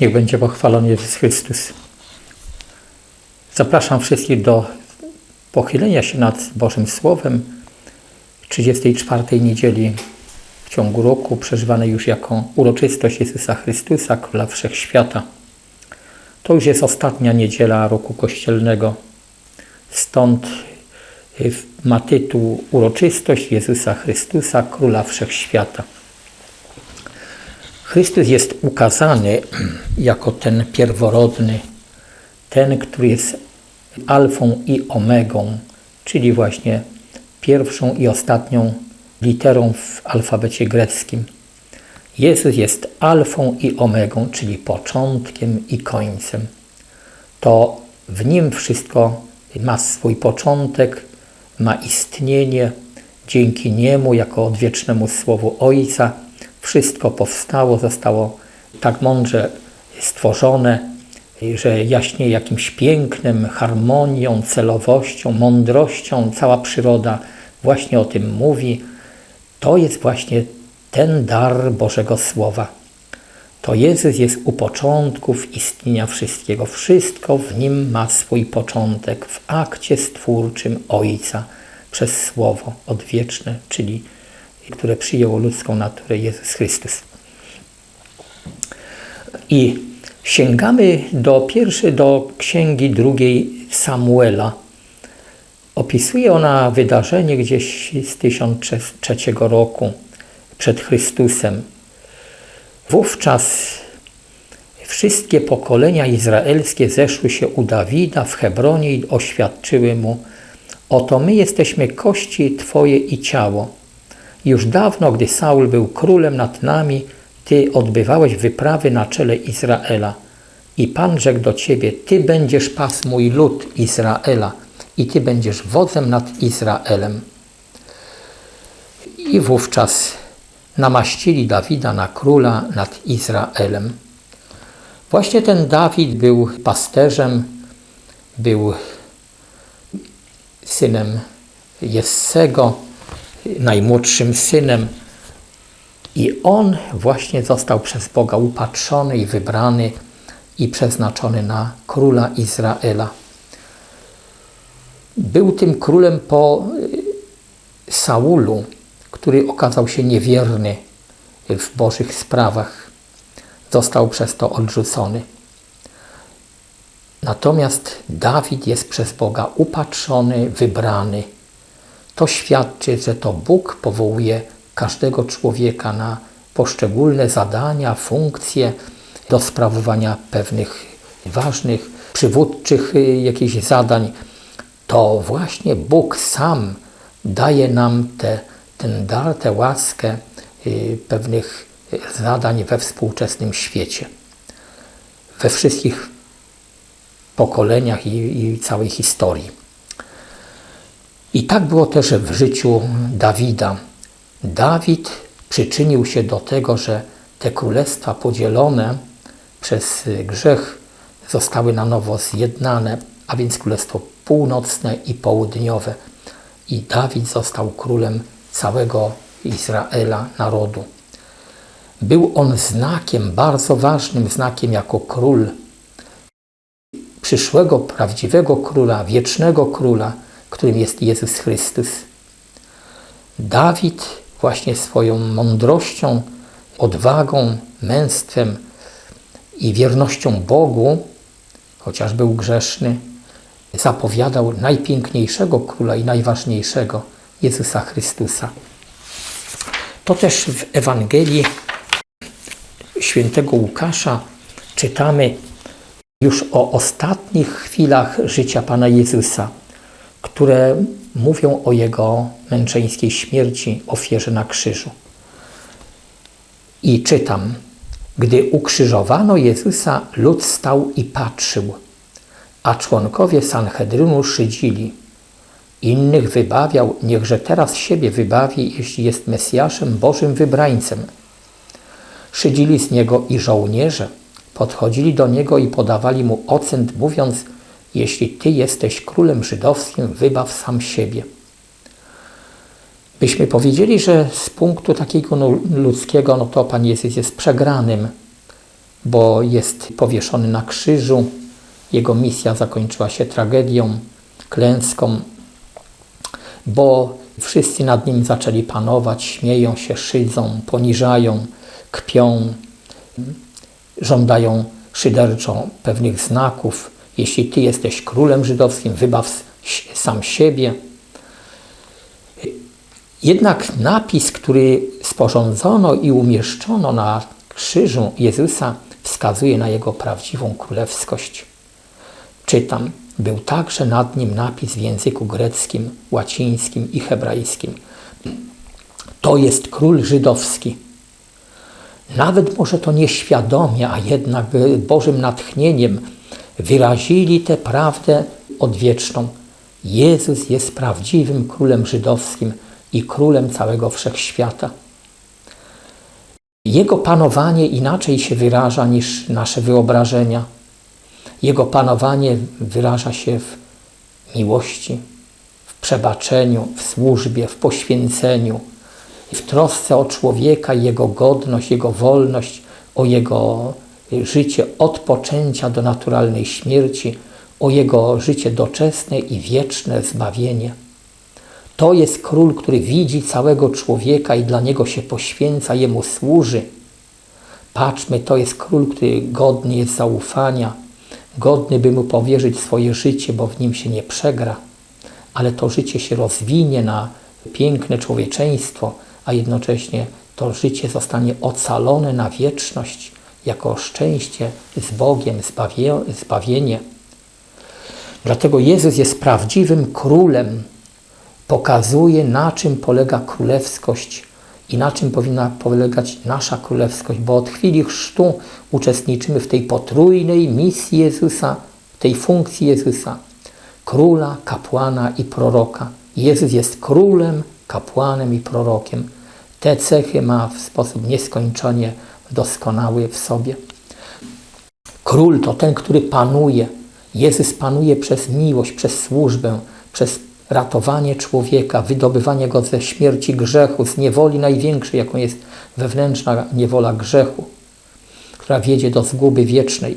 Niech będzie pochwalony Jezus Chrystus. Zapraszam wszystkich do pochylenia się nad Bożym Słowem 34 niedzieli w ciągu roku, przeżywanej już jako uroczystość Jezusa Chrystusa, Króla Wszechświata. To już jest ostatnia niedziela roku kościelnego. Stąd ma tytuł Uroczystość Jezusa Chrystusa, Króla Wszechświata. Chrystus jest ukazany jako ten pierworodny, ten, który jest alfą i omegą, czyli właśnie pierwszą i ostatnią literą w alfabecie greckim. Jezus jest alfą i omegą, czyli początkiem i końcem. To w nim wszystko ma swój początek, ma istnienie. Dzięki niemu, jako odwiecznemu słowu Ojca, wszystko powstało, zostało tak mądrze stworzone, że jaśnie jakimś pięknem, harmonią, celowością, mądrością cała przyroda właśnie o tym mówi. To jest właśnie ten dar Bożego Słowa. To Jezus jest u początków istnienia wszystkiego. Wszystko w nim ma swój początek w akcie stwórczym Ojca przez Słowo odwieczne, czyli które przyjęło ludzką naturę Jezus Chrystus. I sięgamy do pierwszej, do księgi drugiej Samuela. Opisuje ona wydarzenie gdzieś z 1003 roku przed Chrystusem. Wówczas wszystkie pokolenia izraelskie zeszły się u Dawida w Hebronie i oświadczyły mu: Oto my jesteśmy kości Twoje i ciało. Już dawno, gdy Saul był królem nad nami, Ty odbywałeś wyprawy na czele Izraela. I Pan rzekł do Ciebie, Ty będziesz pas mój lud Izraela i Ty będziesz wodzem nad Izraelem. I wówczas namaścili Dawida na króla nad Izraelem. Właśnie ten Dawid był pasterzem, był synem Jessego, najmłodszym synem. I on właśnie został przez Boga upatrzony i wybrany i przeznaczony na króla Izraela. Był tym królem po Saulu, który okazał się niewierny w Bożych sprawach. Został przez to odrzucony. Natomiast Dawid jest przez Boga upatrzony, wybrany. To świadczy, że to Bóg powołuje każdego człowieka na poszczególne zadania, funkcje do sprawowania pewnych ważnych, przywódczych y, jakichś zadań. To właśnie Bóg sam daje nam te, ten dar, tę łaskę y, pewnych zadań we współczesnym świecie. We wszystkich pokoleniach i, i całej historii. I tak było też w życiu Dawida. Dawid przyczynił się do tego, że te królestwa podzielone przez grzech zostały na nowo zjednane, a więc królestwo północne i południowe. I Dawid został królem całego Izraela, narodu. Był on znakiem, bardzo ważnym znakiem jako król przyszłego, prawdziwego króla, wiecznego króla, którym jest Jezus Chrystus. Dawid właśnie swoją mądrością, odwagą, męstwem i wiernością Bogu, chociaż był grzeszny, zapowiadał najpiękniejszego króla i najważniejszego Jezusa Chrystusa. To też w Ewangelii świętego Łukasza czytamy już o ostatnich chwilach życia Pana Jezusa, które mówią o Jego męczeńskiej śmierci, ofierze na krzyżu. I czytam, gdy ukrzyżowano Jezusa, lud stał i patrzył, a członkowie Sanhedrynu szydzili. Innych wybawiał, niechże teraz siebie wybawi, jeśli jest Mesjaszem, Bożym wybrańcem. Szydzili z niego i żołnierze, podchodzili do niego i podawali mu ocent, mówiąc: Jeśli ty jesteś królem żydowskim, wybaw sam siebie. Byśmy powiedzieli, że z punktu takiego ludzkiego, no to Pan Jezus jest przegranym, bo jest powieszony na krzyżu. Jego misja zakończyła się tragedią, klęską, bo wszyscy nad nim zaczęli panować, śmieją się, szydzą, poniżają, kpią, żądają szyderczo pewnych znaków. Jeśli ty jesteś królem żydowskim, wybaw sam siebie. Jednak napis, który sporządzono i umieszczono na krzyżu Jezusa, wskazuje na jego prawdziwą królewskość. Czytam, był także nad nim napis w języku greckim, łacińskim i hebrajskim. To jest król żydowski. Nawet może to nieświadomie, a jednak Bożym natchnieniem wyrazili tę prawdę odwieczną. Jezus jest prawdziwym królem żydowskim i królem całego wszechświata. Jego panowanie inaczej się wyraża niż nasze wyobrażenia. Jego panowanie wyraża się w miłości, w przebaczeniu, w służbie, w poświęceniu, w trosce o człowieka, jego godność, jego wolność, o jego życie od poczęcia do naturalnej śmierci, o jego życie doczesne i wieczne zbawienie. To jest król, który widzi całego człowieka i dla niego się poświęca, jemu służy. Patrzmy, to jest król, który godny jest zaufania, godny by mu powierzyć swoje życie, bo w nim się nie przegra, ale to życie się rozwinie na piękne człowieczeństwo, a jednocześnie to życie zostanie ocalone na wieczność jako szczęście z Bogiem, zbawie, zbawienie. Dlatego Jezus jest prawdziwym królem, pokazuje na czym polega królewskość i na czym powinna polegać nasza królewskość, bo od chwili chrztu uczestniczymy w tej potrójnej misji Jezusa, tej funkcji Jezusa, króla, kapłana i proroka. Jezus jest królem, kapłanem i prorokiem. Te cechy ma w sposób nieskończenie doskonały w sobie. Król to ten, który panuje. Jezus panuje przez miłość, przez służbę, przez ratowanie człowieka, wydobywanie go ze śmierci grzechu, z niewoli największej, jaką jest wewnętrzna niewola grzechu, która wiedzie do zguby wiecznej.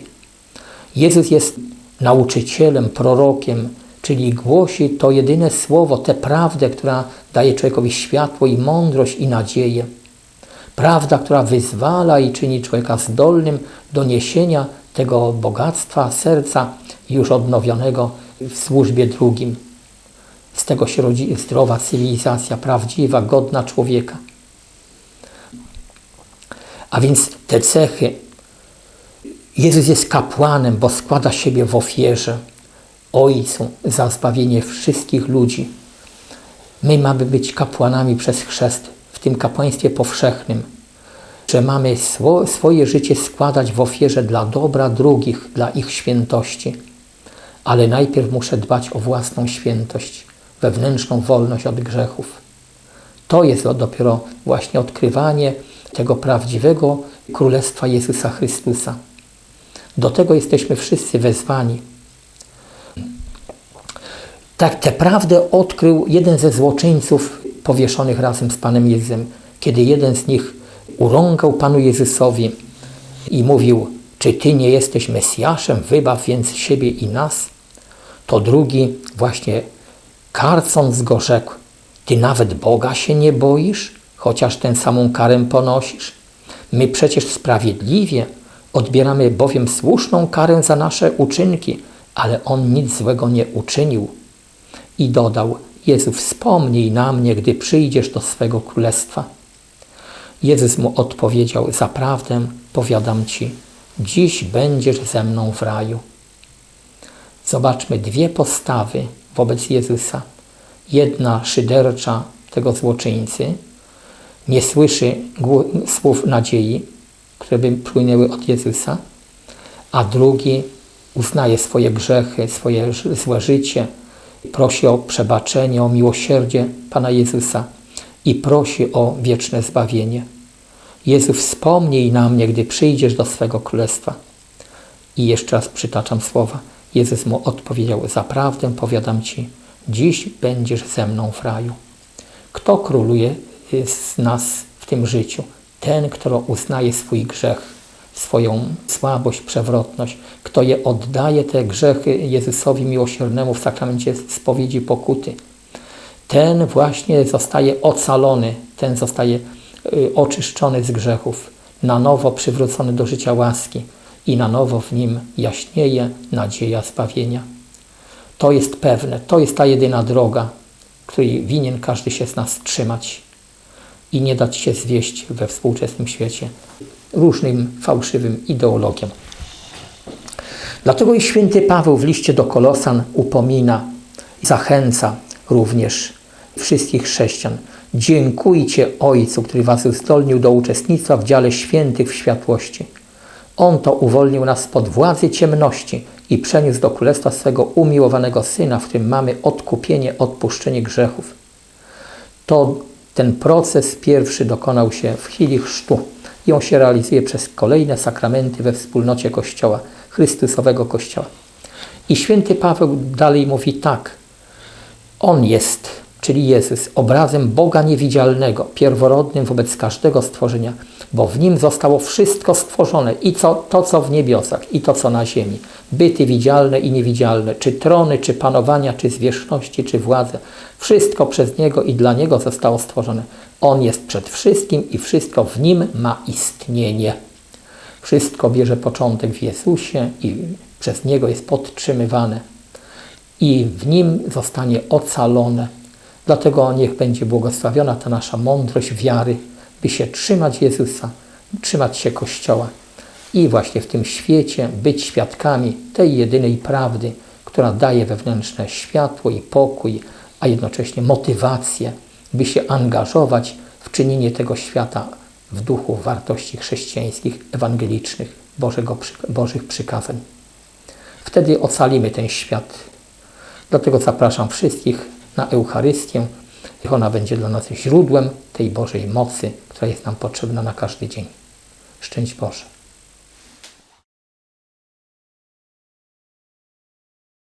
Jezus jest nauczycielem, prorokiem, czyli głosi to jedyne słowo, tę prawdę, która daje człowiekowi światło i mądrość i nadzieję. Prawda, która wyzwala i czyni człowieka zdolnym do niesienia tego bogactwa serca już odnowionego w służbie drugim. Z tego się rodzi zdrowa cywilizacja, prawdziwa, godna człowieka. A więc te cechy. Jezus jest kapłanem, bo składa siebie w ofierze Ojcu za zbawienie wszystkich ludzi. My mamy być kapłanami przez chrzest w tym kapłaństwie powszechnym, że mamy swo, swoje życie składać w ofierze dla dobra drugich, dla ich świętości. Ale najpierw muszę dbać o własną świętość wewnętrzną wolność od grzechów. To jest dopiero właśnie odkrywanie tego prawdziwego Królestwa Jezusa Chrystusa. Do tego jesteśmy wszyscy wezwani. Tak tę prawdę odkrył jeden ze złoczyńców powieszonych razem z Panem Jezusem, kiedy jeden z nich urągał Panu Jezusowi i mówił, czy Ty nie jesteś Mesjaszem, wybaw więc siebie i nas? To drugi właśnie Karcąc go rzekł, ty nawet Boga się nie boisz, chociaż tę samą karę ponosisz? My przecież sprawiedliwie odbieramy bowiem słuszną karę za nasze uczynki, ale On nic złego nie uczynił. I dodał, Jezu, wspomnij na mnie, gdy przyjdziesz do swego królestwa. Jezus mu odpowiedział, zaprawdę powiadam Ci, dziś będziesz ze mną w raju. Zobaczmy dwie postawy wobec Jezusa. Jedna szydercza tego złoczyńcy, nie słyszy słów nadziei, które by płynęły od Jezusa, a drugi uznaje swoje grzechy, swoje złe życie, prosi o przebaczenie, o miłosierdzie Pana Jezusa i prosi o wieczne zbawienie. Jezu, wspomnij na mnie, gdy przyjdziesz do swego królestwa. I jeszcze raz przytaczam słowa. Jezus mu odpowiedział, zaprawdę powiadam Ci, dziś będziesz ze mną w raju. Kto króluje z nas w tym życiu? Ten, kto uznaje swój grzech, swoją słabość, przewrotność, kto je oddaje te grzechy Jezusowi miłosiernemu w sakramencie spowiedzi pokuty, ten właśnie zostaje ocalony, ten zostaje y, oczyszczony z grzechów, na nowo przywrócony do życia łaski i na nowo w nim jaśnieje nadzieja zbawienia. To jest pewne, to jest ta jedyna droga, której winien każdy się z nas trzymać i nie dać się zwieść we współczesnym świecie różnym fałszywym ideologiom. Dlatego i święty Paweł w liście do Kolosan upomina i zachęca również wszystkich chrześcijan. Dziękujcie Ojcu, który was uzdolnił do uczestnictwa w dziale świętych w światłości. On to uwolnił nas spod władzy ciemności i przeniósł do królestwa swego umiłowanego Syna, w którym mamy odkupienie, odpuszczenie grzechów. To ten proces pierwszy dokonał się w chwili chrztu on się realizuje przez kolejne sakramenty we wspólnocie Kościoła, Chrystusowego Kościoła. I święty Paweł dalej mówi tak. On jest, czyli Jezus, obrazem Boga niewidzialnego, pierworodnym wobec każdego stworzenia, bo w nim zostało wszystko stworzone i co, to, co w niebiosach, i to, co na ziemi, byty widzialne i niewidzialne, czy trony, czy panowania, czy zwierzchności, czy władze. Wszystko przez Niego i dla Niego zostało stworzone. On jest przed wszystkim i wszystko w Nim ma istnienie. Wszystko bierze początek w Jezusie i przez Niego jest podtrzymywane. I w Nim zostanie ocalone. Dlatego niech będzie błogosławiona ta nasza mądrość wiary, by się trzymać Jezusa, trzymać się Kościoła i właśnie w tym świecie być świadkami tej jedynej prawdy, która daje wewnętrzne światło i pokój, a jednocześnie motywację, by się angażować w czynienie tego świata w duchu wartości chrześcijańskich, ewangelicznych, Bożego, Bożych przykazań. Wtedy ocalimy ten świat. Dlatego zapraszam wszystkich na Eucharystię. Niech ona będzie dla nas źródłem tej Bożej mocy, która jest nam potrzebna na każdy dzień. Szczęść Boże.